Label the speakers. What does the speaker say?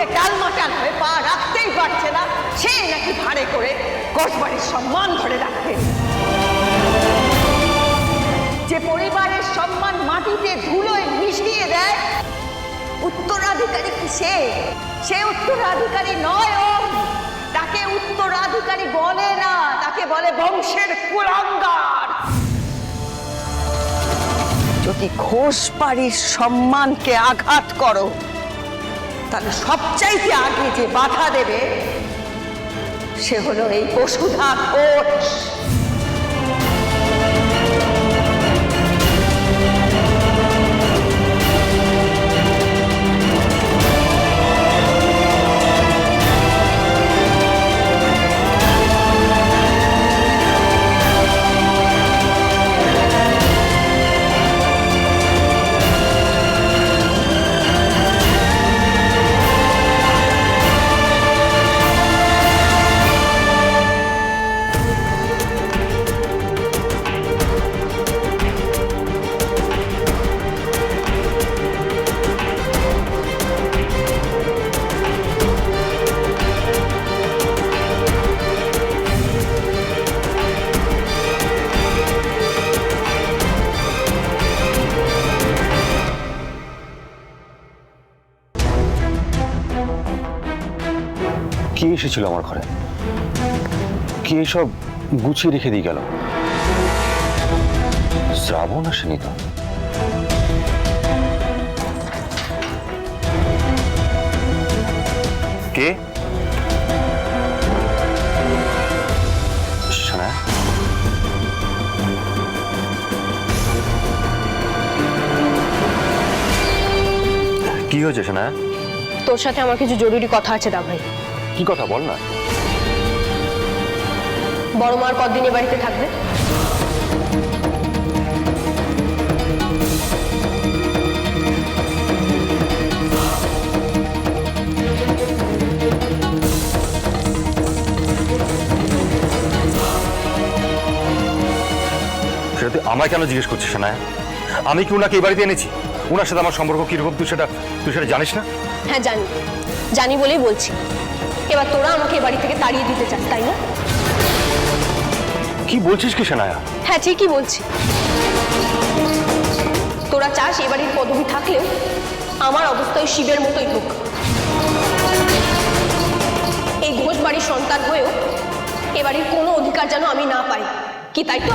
Speaker 1: মাটিতে টালমাটাল হয়ে পা রাখতেই পারছে না, সে নাকি ভাড়ে করে কসবাড়ির সম্মান ধরে রাখতে যে পরিবারের সম্মান মাটিতে ধুলোয় মিশিয়ে দেয়, উত্তরাধিকারী কি সে? সে উত্তরাধিকারী নয় ও। তাকে উত্তরাধিকারী বলে না, তাকে বলে বংশের কুলাঙ্গার। যদি ঘোষ বাড়ির সম্মানকে আঘাত করো তাহলে সবচাইতে আগে যে বাধা দেবে সে হলো এই বসুধা ঘোষ
Speaker 2: কে এসেছিল আমার ঘরে? কে সব গুছিয়ে রেখে দিয়ে গেল? শ্রাবণ আসেনি তো। কে? কি হয়েছে শোনা
Speaker 3: তোর সাথে আমার কিছু জরুরি কথা আছে দা ভাই
Speaker 2: কি কথা বল না।
Speaker 3: বড় মার কদিন এ বাড়িতে থাকবে?
Speaker 2: সেটা তুই আমায় কেন জিজ্ঞেস করছিস না আমি কি ওনাকে এই বাড়িতে এনেছি? ওনার সাথে আমার সম্পর্ক কীরকম তুই সেটা তুই সেটা জানিস না?
Speaker 3: হ্যাঁ জানি। জানি বলেই বলছি। এবার তোরা আমাকে এ বাড়ি থেকে তাড়িয়ে দিতে চাস তাই না?
Speaker 2: কি বলছিস কি সেনায়া?
Speaker 3: হ্যাঁ ঠিকই বলছি। তোরা চাস এ বাড়ির পদবি থাকলেও আমার অবস্থায় শিবের মতোই হোক। এই ঘোষ বাড়ির সন্তান হয়েও এ বাড়ির কোনো অধিকার যেন আমি না পাই। কি তাই তো?